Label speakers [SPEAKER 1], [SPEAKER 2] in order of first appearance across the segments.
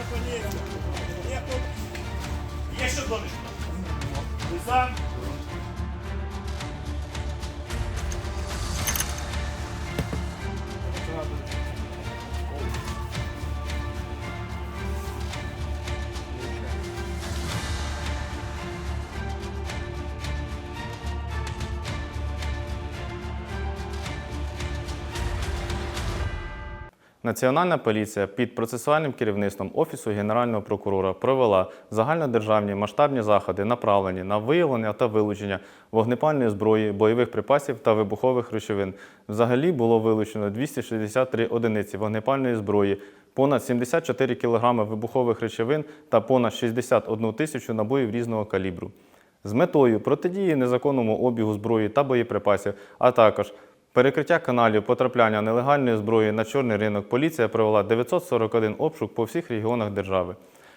[SPEAKER 1] наконец-то. Нету. Есть что, Донышко? Ты сам? Національна поліція під процесуальним керівництвом Офісу Генерального прокурора провела загальнодержавні масштабні заходи, направлені на виявлення та вилучення вогнепальної зброї, бойових припасів та вибухових речовин. Взагалі було вилучено 263 одиниці вогнепальної зброї, понад 74 кг вибухових речовин та понад 61 тисячу набоїв різного калібру. З метою протидії незаконному обігу зброї та боєприпасів, а також перекриття каналів потрапляння нелегальної зброї на чорний ринок, поліція провела 941 обшук по всіх регіонах держави.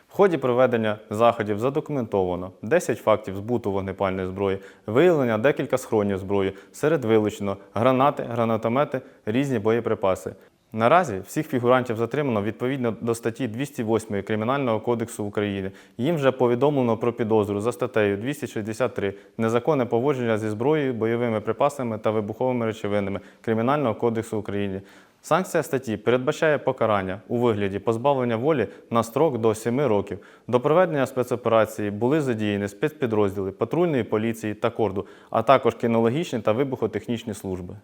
[SPEAKER 1] В ході проведення заходів задокументовано 10 фактів збуту вогнепальної зброї, виявлення декілька схронів зброї, серед вилучено гранати, гранатомети, різні боєприпаси. Наразі всіх фігурантів затримано відповідно до статті 208 Кримінального кодексу України. Їм вже повідомлено про підозру за статтею 263 незаконне поводження зі зброєю, бойовими припасами та вибуховими речовинами Кримінального кодексу України. Санкція статті передбачає покарання у вигляді позбавлення волі на строк до 7 років. До проведення спецоперації були задіяні спецпідрозділи патрульної поліції та корду, а також кінологічні та вибухотехнічні служби.